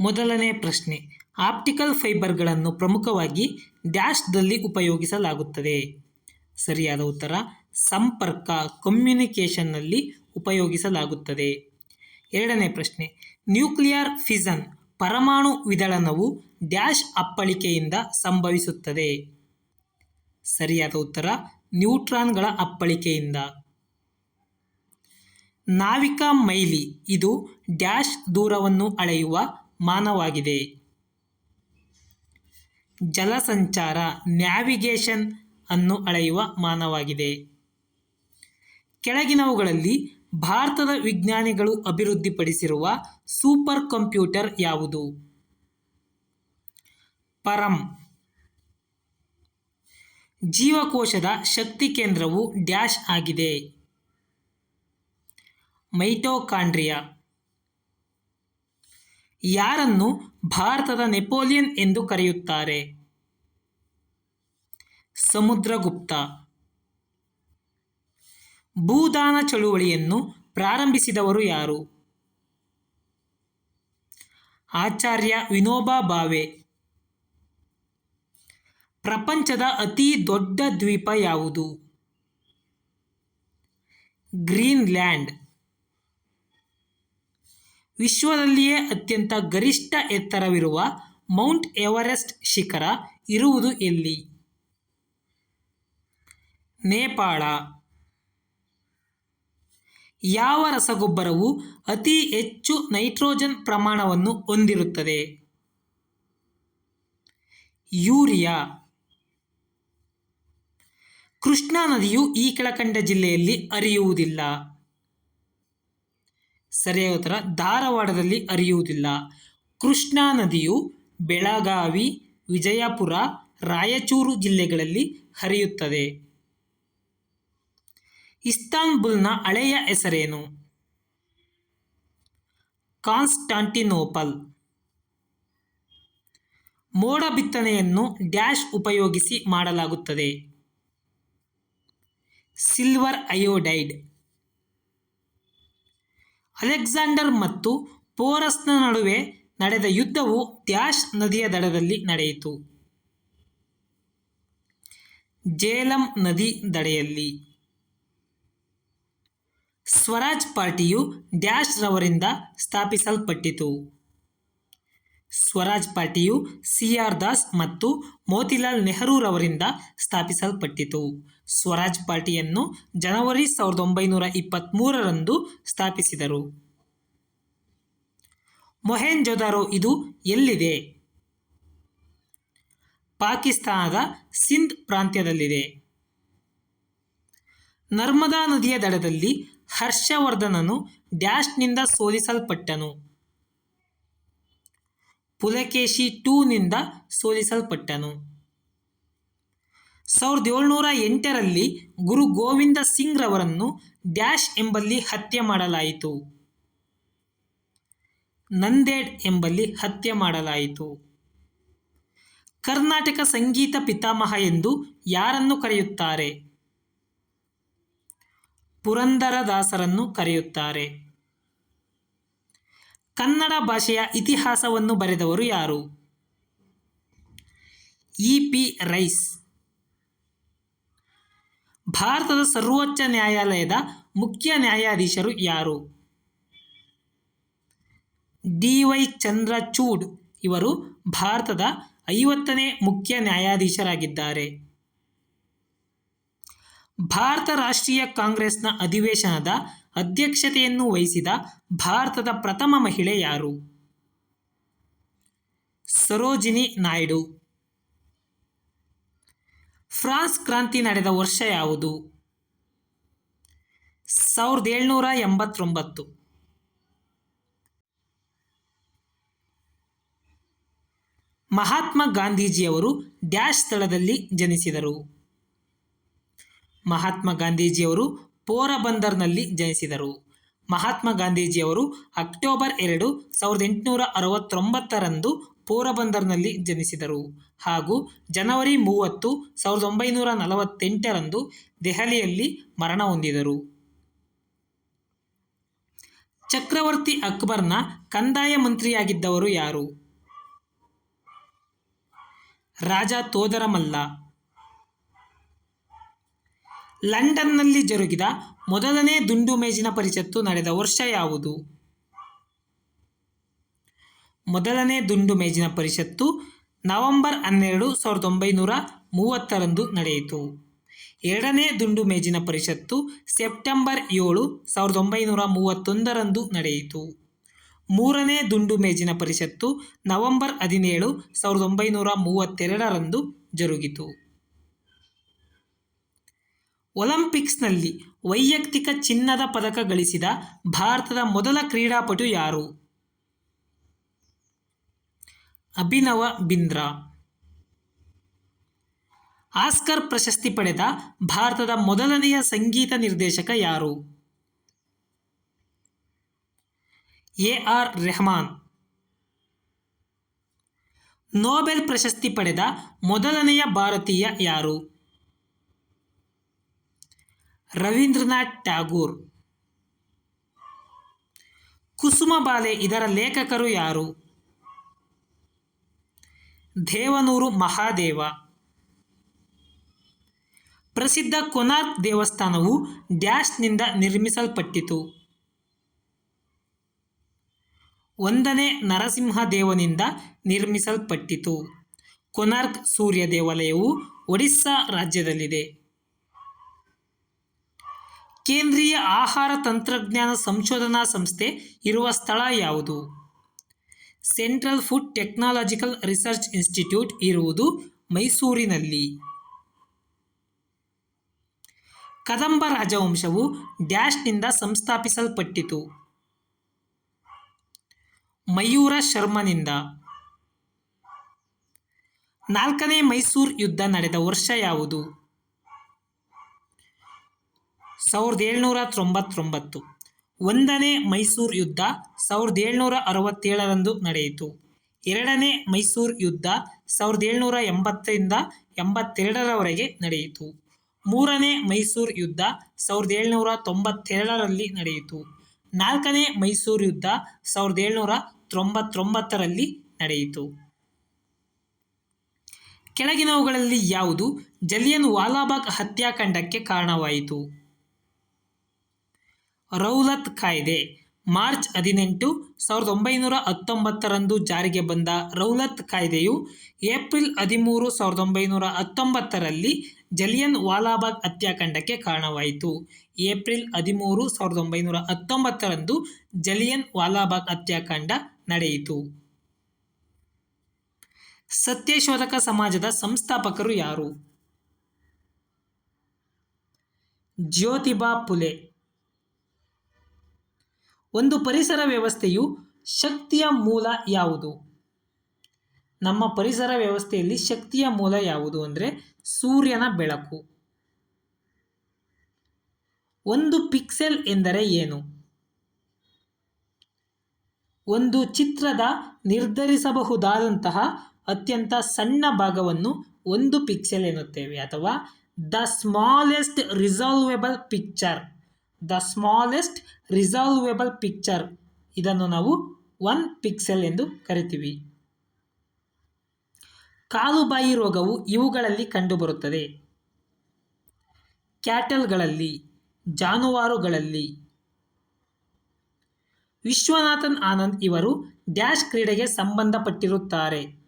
ಮೊದಲನೇ ಪ್ರಶ್ನೆ. ಆಪ್ಟಿಕಲ್ ಫೈಬರ್ಗಳನ್ನು ಪ್ರಮುಖವಾಗಿ ಡ್ಯಾಶ್ದಲ್ಲಿ ಉಪಯೋಗಿಸಲಾಗುತ್ತದೆ. ಸರಿಯಾದ ಉತ್ತರ, ಸಂಪರ್ಕ, ಕಮ್ಯುನಿಕೇಷನ್ನಲ್ಲಿ ಉಪಯೋಗಿಸಲಾಗುತ್ತದೆ. ಎರಡನೇ ಪ್ರಶ್ನೆ. ನ್ಯೂಕ್ಲಿಯರ್ ಫಿಸನ್ ಪರಮಾಣು ವಿದಳನವು ಡ್ಯಾಶ್ ಅಪ್ಪಳಿಕೆಯಿಂದ ಸಂಭವಿಸುತ್ತದೆ. ಸರಿಯಾದ ಉತ್ತರ, ನ್ಯೂಟ್ರಾನ್ಗಳ ಅಪ್ಪಳಿಕೆಯಿಂದ. ನಾವಿಕಾ ಮೈಲಿ, ಇದು ಡ್ಯಾಶ್ ದೂರವನ್ನು ಅಳೆಯುವ ಮಾನವಾಗಿದೆ. ಜಲಸಂಚಾರ ನ್ಯಾವಿಗೇಷನ್ ಅನ್ನು ಅಳೆಯುವ ಮಾನವಾಗಿದೆ. ಕೆಳಗಿನವುಗಳಲ್ಲಿ ಭಾರತದ ವಿಜ್ಞಾನಿಗಳು ಅಭಿವೃದ್ಧಿಪಡಿಸಿರುವ ಸೂಪರ್ ಕಂಪ್ಯೂಟರ್ ಯಾವುದು? ಪರಂ. ಜೀವಕೋಶದ ಶಕ್ತಿ ಕೇಂದ್ರವು ಡ್ಯಾಶ್ ಆಗಿದೆ. ಮೈಟೋಕಾಂಡ್ರಿಯಾ. ಯಾರನ್ನು ಭಾರತದ ನೆಪೋಲಿಯನ್ ಎಂದು ಕರೆಯುತ್ತಾರೆ? ಸಮುದ್ರಗುಪ್ತ. ಭೂದಾನ ಚಳುವಳಿಯನ್ನು ಪ್ರಾರಂಭಿಸಿದವರು ಯಾರು? ಆಚಾರ್ಯ ವಿನೋಬಾ ಭಾವೆ ಪ್ರಪಂಚದ ಅತಿ ದೊಡ್ಡ ದ್ವೀಪ ಯಾವುದು? ಗ್ರೀನ್ಲ್ಯಾಂಡ್. ವಿಶ್ವದಲ್ಲಿಯೇ ಅತ್ಯಂತ ಗರಿಷ್ಠ ಎತ್ತರವಿರುವ ಮೌಂಟ್ ಎವರೆಸ್ಟ್ ಶಿಖರ ಇರುವುದು ಎಲ್ಲಿ? ನೇಪಾಳ. ಯಾವ ರಸಗೊಬ್ಬರವು ಅತಿ ಹೆಚ್ಚು ನೈಟ್ರೋಜನ್ ಪ್ರಮಾಣವನ್ನು ಹೊಂದಿರುತ್ತದೆ? ಯೂರಿಯಾ. ಕೃಷ್ಣಾ ನದಿಯು ಈ ಕೆಳಕಂಡ ಜಿಲ್ಲೆಯಲ್ಲಿ ಹರಿಯುವುದಿಲ್ಲ. ಸರಿಯಾದ ಉತ್ತರ ಧಾರವಾಡದಲ್ಲಿ ಹರಿಯುವುದಿಲ್ಲ ಕೃಷ್ಣಾ ನದಿಯು ಬೆಳಗಾವಿ, ವಿಜಯಪುರ, ರಾಯಚೂರು ಜಿಲ್ಲೆಗಳಲ್ಲಿ ಹರಿಯುತ್ತದೆ. ಇಸ್ತಾನ್ಬುಲ್ನ ಹಳೆಯ ಹೆಸರೇನು? ಕಾನ್ಸ್ಟಾಂಟಿನೋಪಲ್. ಮೋಡ ಬಿತ್ತನೆಯನ್ನು ಡ್ಯಾಶ್ ಉಪಯೋಗಿಸಿ ಮಾಡಲಾಗುತ್ತದೆ. Silver iodide. ಅಲೆಕ್ಸಾಂಡರ್ ಮತ್ತು ಪೋರಸ್ನ ನಡುವೆ ನಡೆದ ಯುದ್ಧವು ದ್ಯಾಶ್ ನದಿಯ ದಡದಲ್ಲಿ ನಡೆಯಿತು. ಜೇಲಂ ನದಿ ದಡೆಯಲ್ಲಿ. ಸ್ವರಾಜ್ ಪಾರ್ಟಿಯು ಡ್ಯಾಶ್ ರವರಿಂದ ಸ್ಥಾಪಿಸಲ್ಪಟ್ಟಿತು. ಸ್ವರಾಜ್ ಪಾರ್ಟಿಯು ಸಿ ಆರ್ ದಾಸ್ ಮತ್ತು ಮೋತಿಲಾಲ್ ನೆಹರೂರವರಿಂದ ಸ್ಥಾಪಿಸಲ್ಪಟ್ಟಿತು. ಸ್ವರಾಜ್ ಪಾರ್ಟಿಯನ್ನು ಜನವರಿ ಸಾವಿರದ ಒಂಬೈನೂರ ಇಪ್ಪತ್ತ್ಮೂರರಂದು ಸ್ಥಾಪಿಸಿದರು. ಮೊಹೆಂಜೊದಾರೋ ಇದು ಎಲ್ಲಿದೆ? ಪಾಕಿಸ್ತಾನದ ಸಿಂಧ್ ಪ್ರಾಂತ್ಯದಲ್ಲಿದೆ. ನರ್ಮದಾ ನದಿಯ ದಡದಲ್ಲಿ ಹರ್ಷವರ್ಧನನು ಡ್ಯಾಶ್ನಿಂದ ಸೋಲಿಸಲ್ಪಟ್ಟನು. ಪುಲಕೇಶಿ ಟೂನಿಂದ ಸೋಲಿಸಲ್ಪಟ್ಟನು. ಸಾವಿರದ ಏಳ್ನೂರ ಎಂಟರಲ್ಲಿ ಗುರು ಗೋವಿಂದ ಸಿಂಗ್ ರವರನ್ನು ಡ್ಯಾಶ್ ಎಂಬಲ್ಲಿ ಹತ್ಯೆ ಮಾಡಲಾಯಿತು. ನಂದೇಡ್ ಎಂಬಲ್ಲಿ ಹತ್ಯೆ ಮಾಡಲಾಯಿತು. ಕರ್ನಾಟಕ ಸಂಗೀತ ಪಿತಾಮಹ ಎಂದು ಯಾರನ್ನು ಕರೆಯುತ್ತಾರೆ? ಪುರಂದರದಾಸರನ್ನು ಕರೆಯುತ್ತಾರೆ. ಕನ್ನಡ ಭಾಷೆಯ ಇತಿಹಾಸವನ್ನು ಬರೆದವರು ಯಾರು? E P Rice. ಭಾರತದ ಸರ್ವೋಚ್ಚ ನ್ಯಾಯಾಲಯದ ಮುಖ್ಯ ನ್ಯಾಯಾಧೀಶರು ಯಾರು? ಡಿ ವೈ ಚಂದ್ರಚೂಡ್ ಇವರು ಭಾರತದ ಐವತ್ತನೇ ಮುಖ್ಯ ನ್ಯಾಯಾಧೀಶರಾಗಿದ್ದಾರೆ. ಭಾರತ ರಾಷ್ಟ್ರೀಯ ಕಾಂಗ್ರೆಸ್ನ ಅಧಿವೇಶನದ ಅಧ್ಯಕ್ಷತೆಯನ್ನು ವಹಿಸಿದ ಭಾರತದ ಪ್ರಥಮ ಮಹಿಳೆ ಯಾರು? ಸರೋಜಿನಿ ನಾಯ್ಡು. ಫ್ರಾನ್ಸ್ ಕ್ರಾಂತಿ ನಡೆದ ವರ್ಷ ಯಾವುದು? ಸಾವಿರದ ಏಳ್ನೂರ ಎಂಬತ್ತೊಂಬತ್ತು. ಮಹಾತ್ಮ ಗಾಂಧೀಜಿಯವರು ಡ್ಯಾಶ್ ಸ್ಥಳದಲ್ಲಿ ಜನಿಸಿದರು. ಮಹಾತ್ಮ ಗಾಂಧೀಜಿಯವರು ಪೋರಬಂದರ್ನಲ್ಲಿ ಜನಿಸಿದರು. ಮಹಾತ್ಮ ಗಾಂಧೀಜಿಯವರು ಅಕ್ಟೋಬರ್ ಎರಡು ಸಾವಿರದ ಎಂಟುನೂರ ಅರವತ್ತೊಂಬತ್ತರಂದು ಪೋರಬಂದರ್ನಲ್ಲಿ ಜನಿಸಿದರು. ಹಾಗೂ ಜನವರಿ ಮೂವತ್ತು ಸಾವಿರದ ಒಂಬೈನೂರ ನಲವತ್ತೆಂಟರಂದು ದೆಹಲಿಯಲ್ಲಿ ಮರಣ ಹೊಂದಿದರು. ಚಕ್ರವರ್ತಿ ಅಕ್ಬರ್ನ ಕಂದಾಯ ಮಂತ್ರಿಯಾಗಿದ್ದವರು ಯಾರು? ರಾಜ ತೋದರಮಲ್ಲ. ಲಂಡನ್ನಲ್ಲಿ ಜರುಗಿದ ಮೊದಲನೇ ದುಂಡು ಮೇಜಿನ ಪರಿಷತ್ತು ನಡೆದ ವರ್ಷ ಯಾವುದು? ಮೊದಲನೇ ದುಂಡು ಮೇಜಿನ ಪರಿಷತ್ತು ನವೆಂಬರ್ ಹನ್ನೆರಡು ಸಾವಿರದ ಒಂಬೈನೂರ ಮೂವತ್ತರಂದು ನಡೆಯಿತು. ಎರಡನೇ ದುಂಡು ಮೇಜಿನ ಪರಿಷತ್ತು ಸೆಪ್ಟೆಂಬರ್ ಏಳು ಸಾವಿರದ ಒಂಬೈನೂರ ಮೂವತ್ತೊಂದರಂದು ನಡೆಯಿತು. ಮೂರನೇ ದುಂಡು ಮೇಜಿನ ಪರಿಷತ್ತು ನವೆಂಬರ್ ಹದಿನೇಳು ಸಾವಿರದ ಒಂಬೈನೂರ ಮೂವತ್ತೆರಡರಂದು ಜರುಗಿತು. ಒಲಿಂಪಿಕ್ಸ್ನಲ್ಲಿ ವೈಯಕ್ತಿಕ ಚಿನ್ನದ ಪದಕ ಗಳಿಸಿದ ಭಾರತದ ಮೊದಲ ಕ್ರೀಡಾಪಟು ಯಾರು? ಅಭಿನವ ಬಿಂದ್ರಾ. ಆಸ್ಕರ್ ಪ್ರಶಸ್ತಿ ಪಡೆದ ಭಾರತದ ಮೊದಲನೆಯ ಸಂಗೀತ ನಿರ್ದೇಶಕ ಯಾರು? A R Rahman. ನೋಬೆಲ್ ಪ್ರಶಸ್ತಿ ಪಡೆದ ಮೊದಲನೆಯ ಭಾರತೀಯ ಯಾರು? ರವೀಂದ್ರನಾಥ್ ಟ್ಯಾಗೂರ್ ಕುಸುಮಬಾಲೆ ಇದರ ಲೇಖಕರು ಯಾರು? ದೇವನೂರು ಮಹಾದೇವ. ಪ್ರಸಿದ್ಧ ಕೊನಾರ್ಕ್ ದೇವಸ್ಥಾನವು ಡ್ಯಾಶ್ನಿಂದ ನಿರ್ಮಿಸಲ್ಪಟ್ಟಿತು. ಒಂದನೇ ನರಸಿಂಹದೇವನಿಂದ ನಿರ್ಮಿಸಲ್ಪಟ್ಟಿತು. ಕೊನಾರ್ಕ್ ಸೂರ್ಯ ದೇವಾಲಯವು ಒಡಿಸ್ಸಾ ರಾಜ್ಯದಲ್ಲಿದೆ. ಕೇಂದ್ರೀಯ ಆಹಾರ ತಂತ್ರಜ್ಞಾನ ಸಂಶೋಧನಾ ಸಂಸ್ಥೆ ಇರುವ ಸ್ಥಳ ಯಾವುದು? Central food technological research institute ಇರುವುದು ಮೈಸೂರಿನಲ್ಲಿ. ಕದಂಬ ರಾಜವಂಶವು ಡ್ಯಾಶ್ನಿಂದ ಸಂಸ್ಥಾಪಿಸಲ್ಪಟ್ಟಿತು. ಮಯೂರ ಶರ್ಮನಿಂದ. ನಾಲ್ಕನೇ ಮೈಸೂರು ಯುದ್ಧ ನಡೆದ ವರ್ಷ ಯಾವುದು? ಸಾವಿರದ ಏಳ್ನೂರ ತೊಂಬತ್ತೊಂಬತ್ತು. ಒಂದನೇ ಮೈಸೂರು ಯುದ್ಧ ಸಾವಿರದ ಏಳ್ನೂರ ಅರವತ್ತೇಳರಂದು ನಡೆಯಿತು. ಎರಡನೇ ಮೈಸೂರು ಯುದ್ಧ ಸಾವಿರದ ಏಳ್ನೂರ ಎಂಬತ್ತರಿಂದ ಎಂಬತ್ತೆರಡರವರೆಗೆ ನಡೆಯಿತು. ಮೂರನೇ ಮೈಸೂರು ಯುದ್ಧ ಸಾವಿರದ ಏಳ್ನೂರ ತೊಂಬತ್ತೆರಡರಲ್ಲಿ ನಡೆಯಿತು. ನಾಲ್ಕನೇ ಮೈಸೂರು ಯುದ್ಧ ಸಾವಿರದ ಏಳ್ನೂರ ತೊಂಬತ್ತೊಂಬತ್ತರಲ್ಲಿ ನಡೆಯಿತು. ಕೆಳಗಿನವುಗಳಲ್ಲಿ ಯಾವುದು? ಜಲಿಯನ್ ವಾಲಾಬಾಗ್ ಹತ್ಯಾಕಾಂಡಕ್ಕೆ ಕಾರಣವಾಯಿತು. ರೌಲತ್ ಕಾಯ್ದೆ. ಮಾರ್ಚ್ ಹದಿನೆಂಟು ಸಾವಿರದ ಒಂಬೈನೂರ ಹತ್ತೊಂಬತ್ತರಂದು ಜಾರಿಗೆ ಬಂದ ರೌಲತ್ ಕಾಯ್ದೆಯು ಏಪ್ರಿಲ್ ಹದಿಮೂರು ಸಾವಿರದ ಒಂಬೈನೂರ ಹತ್ತೊಂಬತ್ತರಲ್ಲಿ ಜಲಿಯನ್ ವಾಲಾಬಾಗ್ ಹತ್ಯಾಕಾಂಡಕ್ಕೆ ಕಾರಣವಾಯಿತು. ಏಪ್ರಿಲ್ ಹದಿಮೂರು ಸಾವಿರದ ಒಂಬೈನೂರ ಹತ್ತೊಂಬತ್ತರಂದು ಜಲಿಯನ್ ವಾಲಾಬಾಗ್ ಹತ್ಯಾಕಾಂಡ ನಡೆಯಿತು. ಸತ್ಯಶೋಧಕ ಸಮಾಜದ ಸಂಸ್ಥಾಪಕರು ಯಾರು? ಜ್ಯೋತಿಬಾ ಫುಲೆ ಒಂದು ಪರಿಸರ ವ್ಯವಸ್ಥೆಯು ಶಕ್ತಿಯ ಮೂಲ ಯಾವುದು? ನಮ್ಮ ಪರಿಸರ ವ್ಯವಸ್ಥೆಯಲ್ಲಿ ಶಕ್ತಿಯ ಮೂಲ ಯಾವುದು ಅಂದರೆ ಸೂರ್ಯನ ಬೆಳಕು. ಒಂದು ಪಿಕ್ಸೆಲ್ ಎಂದರೆ ಏನು? ಒಂದು ಚಿತ್ರದ ನಿರ್ಧರಿಸಬಹುದಾದಂತಹ ಅತ್ಯಂತ ಸಣ್ಣ ಭಾಗವನ್ನು ಒಂದು ಪಿಕ್ಸೆಲ್ ಎನ್ನುತ್ತೇವೆ ಅಥವಾ the smallest resolvable picture. The smallest resolvable picture. ಇದನ್ನು ನಾವು ಒನ್ ಪಿಕ್ಸೆಲ್ ಎಂದು ಕರಿತೀವಿ. ಕಾಲುಬಾಯಿ ರೋಗವು ಇವುಗಳಲ್ಲಿ ಕಂಡುಬರುತ್ತದೆ. ಕ್ಯಾಟಲ್ಗಳಲ್ಲಿ, ಜಾನುವಾರುಗಳಲ್ಲಿ. ವಿಶ್ವನಾಥನ್ ಆನಂದ್ ಇವರು ಡ್ಯಾಶ್ ಕ್ರೀಡೆಗೆ ಸಂಬಂಧಪಟ್ಟಿರುತ್ತಾರೆ.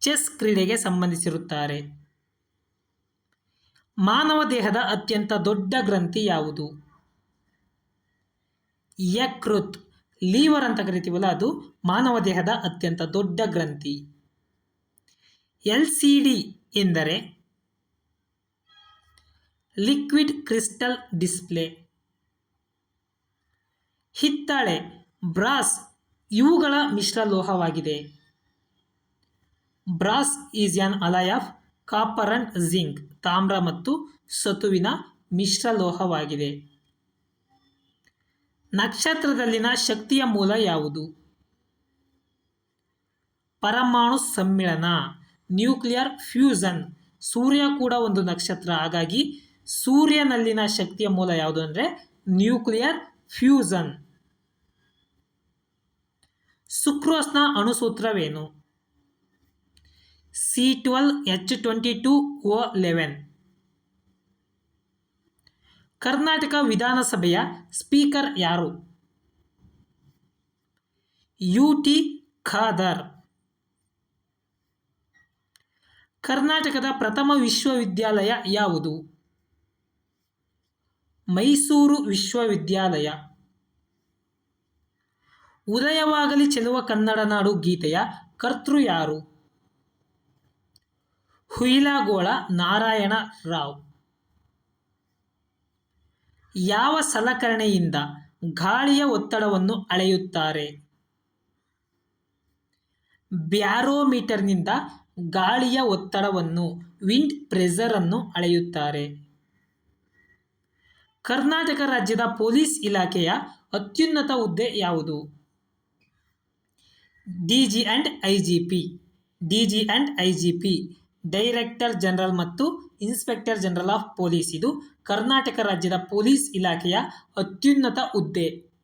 ಚೆಸ್ ಕ್ರೀಡೆಗೆ ಸಂಬಂಧಿಸಿರುತ್ತಾರೆ. ಮಾನವ ದೇಹದ ಅತ್ಯಂತ ದೊಡ್ಡ ಗ್ರಂಥಿ ಯಾವುದು? ಯಕೃತ್. ಲೀವರ್ ಅಂತ ಕರಿತೀವಲ್ಲ, ಅದು ಮಾನವ ದೇಹದ ಅತ್ಯಂತ ದೊಡ್ಡ ಗ್ರಂಥಿ. ಎಲ್ ಸಿ ಡಿ ಎಂದರೆ ಲಿಕ್ವಿಡ್ ಕ್ರಿಸ್ಟಲ್ ಡಿಸ್ಪ್ಲೇ. ಹಿತ್ತಾಳೆ, ಬ್ರಾಸ್, ಇವುಗಳ ಮಿಶ್ರಲೋಹವಾಗಿದೆ brass is an alloy of copper and zinc ತಾಮ್ರ ಮತ್ತು ಸತುವಿನ ಮಿಶ್ರಲೋಹವಾಗಿದೆ ನಕ್ಷತ್ರದಲ್ಲಿನ ಶಕ್ತಿಯ ಮೂಲ ಯಾವುದು? ಪರಮಾಣು ಸಮ್ಮಿಳನ, ನ್ಯೂಕ್ಲಿಯರ್ ಫ್ಯೂಸನ್, ಸೂರ್ಯ ಕೂಡ ಒಂದು ನಕ್ಷತ್ರ. ಹಾಗಾಗಿ ಸೂರ್ಯನಲ್ಲಿನ ಶಕ್ತಿಯ ಮೂಲ ಯಾವುದು ಅಂದರೆ ನ್ಯೂಕ್ಲಿಯರ್ ಫ್ಯೂಸನ್. ಸುಕ್ರೋಸ್ನ ಅಣುಸೂತ್ರವೇನು? C twelve H twenty two O eleven Karnataka ವಿಧಾನಸಭೆಯ ಸ್ಪೀಕರ್ ಯಾರು? U T Khader. ಕರ್ನಾಟಕದ ಪ್ರಥಮ ವಿಶ್ವವಿದ್ಯಾಲಯ ಯಾವುದು? ಮೈಸೂರು ವಿಶ್ವವಿದ್ಯಾಲಯ. ಉದಯವಾಗಲಿ ಚೆಲುವ ಕನ್ನಡ ನಾಡು ಗೀತೆಯ ಕರ್ತೃ ಯಾರು? ಹುಯಿಲಾಗೋಳ ನಾರಾಯಣ ರಾವ್. ಯಾವ ಸಲಕರಣೆಯಿಂದ ಗಾಳಿಯ ಒತ್ತಡವನ್ನು ಅಳೆಯುತ್ತಾರೆ? ಬ್ಯಾರೋಮೀಟರ್ನಿಂದ ಗಾಳಿಯ ಒತ್ತಡವನ್ನು, ವಿಂಡ್ ಪ್ರೆಸರನ್ನು ಅಳೆಯುತ್ತಾರೆ. ಕರ್ನಾಟಕ ರಾಜ್ಯದ ಪೊಲೀಸ್ ಇಲಾಖೆಯ ಅತ್ಯುನ್ನತ ಹುದ್ದೆ ಯಾವುದು? D G and I G P D G and I G P director general ಮತ್ತು ಇನ್ಸ್ಪೆಕ್ಟರ್ ಜನರಲ್ ಆಫ್ ಪೊಲೀಸ್. ಇದು ಕರ್ನಾಟಕ ರಾಜ್ಯದ ಪೊಲೀಸ್ ಇಲಾಖೆಯ ಅತ್ಯುನ್ನತ ಹುದ್ದೆ.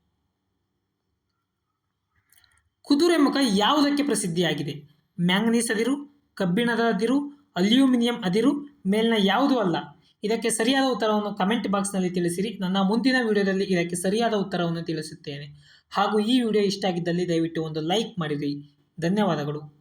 ಕುದುರೆಮುಖ ಯಾವುದಕ್ಕೆ ಪ್ರಸಿದ್ಧಿಯಾಗಿದೆ? ಮ್ಯಾಂಗನೀಸ್ ಅದಿರು, ಕಬ್ಬಿಣದ ಅದಿರು, ಅಲ್ಯೂಮಿನಿಯಂ ಅದಿರು, ಮೇಲಿನ ಯಾವುದೂ ಅಲ್ಲ. ಇದಕ್ಕೆ ಸರಿಯಾದ ಉತ್ತರವನ್ನು ಕಮೆಂಟ್ ಬಾಕ್ಸ್ನಲ್ಲಿ ತಿಳಿಸಿರಿ. ನನ್ನ ಮುಂದಿನ ವಿಡಿಯೋದಲ್ಲಿ ಇದಕ್ಕೆ ಸರಿಯಾದ ಉತ್ತರವನ್ನು ತಿಳಿಸುತ್ತೇನೆ. ಹಾಗೂ ಈ ವಿಡಿಯೋ ಇಷ್ಟ ಆಗಿದ್ದಲ್ಲಿ ದಯವಿಟ್ಟು ಒಂದು ಲೈಕ್ ಮಾಡಿರಿ. ಧನ್ಯವಾದಗಳು.